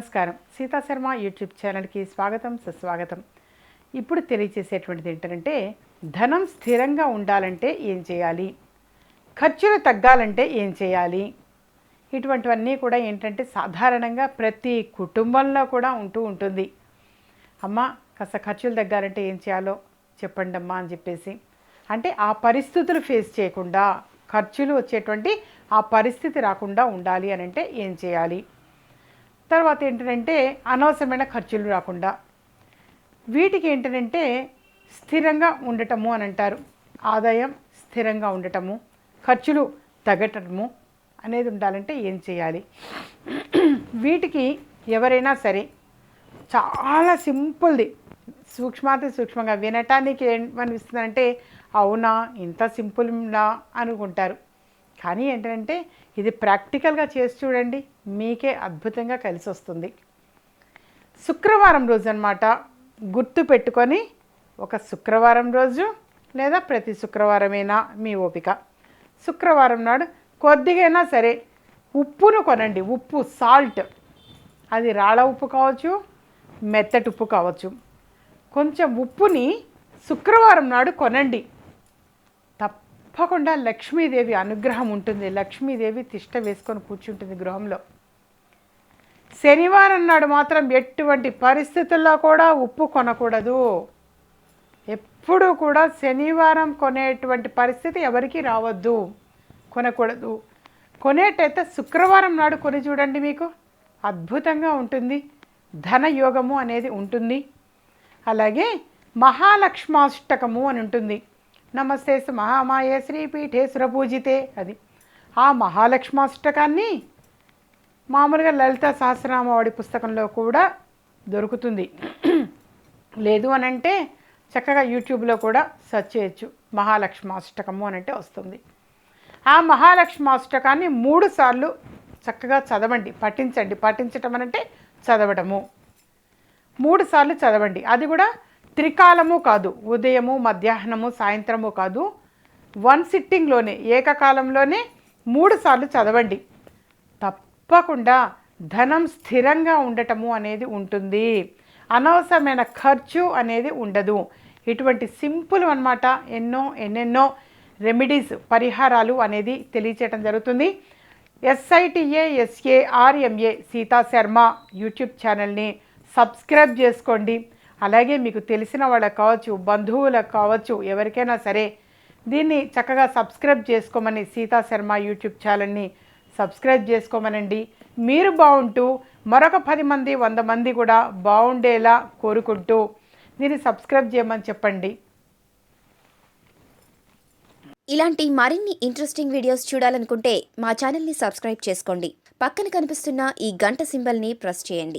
నమస్కారం. సీతాశర్మ యూట్యూబ్ ఛానల్కి స్వాగతం సుస్వాగతం. ఇప్పుడు తెలియచేసేటువంటిది ఏంటంటే ధనం స్థిరంగా ఉండాలంటే ఏం చేయాలి? ఖర్చులు తగ్గాలంటే ఏం చేయాలి? ఇటువంటివన్నీ కూడా ఏంటంటే సాధారణంగా ప్రతి కుటుంబంలో కూడా ఉంటూ ఉంటుంది. అమ్మ కాస్త ఖర్చులు తగ్గాలంటే ఏం చేయాలో చెప్పండి అమ్మా అని చెప్పేసి. అంటే ఆ పరిస్థితులు ఫేస్ చేయకుండా ఖర్చులు వచ్చేటువంటి ఆ పరిస్థితి రాకుండా ఉండాలి అని అంటే ఏం చేయాలి? తర్వాత ఏంటంటే అనవసరమైన ఖర్చులు రాకుండా. వీటికి ఏంటంటే స్థిరంగా ఉండటము అని అంటారు. ఆదాయం స్థిరంగా ఉండటము ఖర్చులు తగ్గటము అనేది ఉండాలంటే ఏం చేయాలి? వీటికి ఎవరైనా సరే చాలా సింపుల్ది సూక్ష్మాతి సూక్ష్మంగా వినటానికి ఏమనిపిస్తుందంటే అవునా ఇంత సింపుల్నా అనుకుంటారు. కానీ ఏంటంటే ఇది ప్రాక్టికల్గా చేసి చూడండి మీకే అద్భుతంగా కలిసి వస్తుంది. శుక్రవారం రోజు అనమాట గుర్తు పెట్టుకొని ఒక శుక్రవారం రోజు లేదా ప్రతి శుక్రవారమైనా మీ ఓపిక. శుక్రవారం నాడు కొద్దిగైనా సరే ఉప్పును కొనండి ఉప్పు సాల్ట్. అది రాళ్ళ ఉప్పు కావచ్చు మెత్తటి ఉప్పు కావచ్చు. కొంచెం ఉప్పుని శుక్రవారం నాడు కొనండి. తప్పకుండా లక్ష్మీదేవి అనుగ్రహం ఉంటుంది. లక్ష్మీదేవి తిష్ట వేసుకొని కూర్చుంటుంది గృహంలో. శనివారం నాడు మాత్రం ఎటువంటి పరిస్థితుల్లో కూడా ఉప్పు కొనకూడదు. ఎప్పుడూ కూడా శనివారం కొనేటువంటి పరిస్థితి ఎవరికి రావద్దు. కొనకూడదు. కొనేటైతే శుక్రవారం నాడు కొని చూడండి మీకు. అద్భుతంగా ఉంటుంది. ధనయోగము అనేది ఉంటుంది. అలాగే మహాలక్ష్మాష్టకము అని ఉంటుంది. నమస్తే మహామాయే శ్రీపీఠేశ్వర పూజితే అది. ఆ మహాలక్ష్మాష్టకాన్ని మామూలుగా లలిత సహస్రనామవాడి పుస్తకంలో కూడా దొరుకుతుంది. లేదు అని అంటే చక్కగా యూట్యూబ్లో కూడా సెర్చ్ చేయొచ్చు. మహాలక్ష్మాష్టకము అని అంటే వస్తుంది. ఆ మహాలక్ష్మాష్టకాన్ని మూడు సార్లు చక్కగా చదవండి. పఠించండి. పఠించటం అనంటే చదవటము. మూడు సార్లు చదవండి. అది కూడా త్రికాలము కాదు ఉదయము మధ్యాహ్నము సాయంత్రము కాదు. వన్ సిట్టింగ్లోనే ఏకకాలంలోనే మూడు సార్లు చదవండి. తప్పకుండా ధనం స్థిరంగా ఉండటము అనేది ఉంటుంది. అనవసరమైన ఖర్చు అనేది ఉండదు. ఇటువంటి సింపుల్ అన్నమాట ఎన్నో ఎన్నెన్నో రెమెడీస్ పరిహారాలు అనేది తెలియచేయడం జరుగుతుంది. S I T A S A R M A Sita Sharma YouTube ఛానల్ని సబ్స్క్రైబ్ చేసుకోండి. అలాగే మీకు తెలిసిన వాళ్ళకు కావచ్చు బంధువులకు కావచ్చు ఎవరికైనా సరే దీన్ని చక్కగా సబ్స్క్రైబ్ చేసుకోమని సీతా శర్మ యూట్యూబ్ ఛానల్ని సబ్స్క్రైబ్ చేసుకోమనండి. మీరు బాగుంటూ మరొక పది మంది వంద మంది కూడా బాగుండేలా కోరుకుంటూ దీన్ని సబ్స్క్రైబ్ చేయమని చెప్పండి. ఇలాంటి మరిన్ని ఇంట్రెస్టింగ్ వీడియోస్ చూడాలనుకుంటే మా ఛానల్ని సబ్స్క్రైబ్ చేసుకోండి. పక్కన కనిపిస్తున్న ఈ గంట సింబల్ని ప్రెస్ చేయండి.